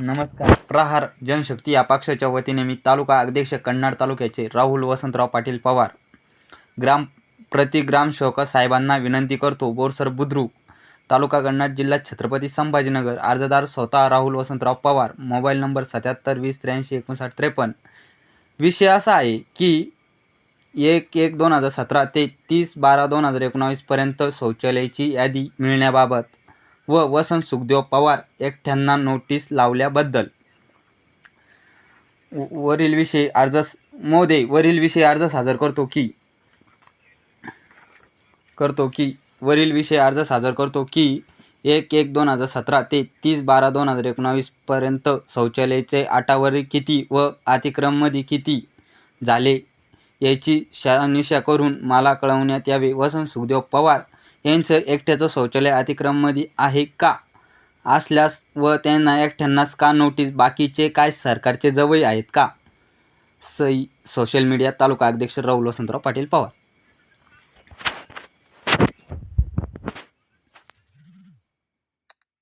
नमस्कार. प्रहार जनशक्ती या पक्षाच्या वतीने मी तालुका अध्यक्ष कन्नड तालुक्याचे राहुल वसंतराव पाटील पवार. ग्राम प्रतिग्राम शोक साहेबांना विनंती करतो बोरसर बुद्रुक तालुका कन्नड जिल्हा छत्रपती संभाजीनगर अर्जदार स्वतः राहुल वसंतराव पवार मोबाईल नंबर सत्याहत्तर वीस त्र्याऐंशी एकोणसाठ त्रेपन्न. विषय असा आहे की एक एक दोन हजार सतरा ते तीस बारा दोन हजार एकोणावीसपर्यंत शौचालयाची यादी मिळण्याबाबत व वसंत सुखदेव पवार एकट्यांना नोटीस लावल्याबद्दल. व- वरील विषयी अर्ज मोदे वरील विषयी अर्ज सादर करतो की करतो की वरील विषय अर्ज सादर करतो की एक एक दोन हजार सतरा ते तीस बारा दोन हजार एकोणावीसपर्यंत शौचालयाचे आटावरी किती व अतिक्रममध्ये किती झाले याची शहानिशा करून मला कळवण्यात यावे. वसंत सुखदेव पवार यांचं एकट्याचं शौचालय अतिक्रममध्ये आहे का? असल्यास व त्यांना एकट्यांनाच का नोटीस? बाकीचे काय सरकारचे जवळ आहेत का? सई सोशल मीडिया तालुका अध्यक्ष राहुल वसंतराव पाटील पवार.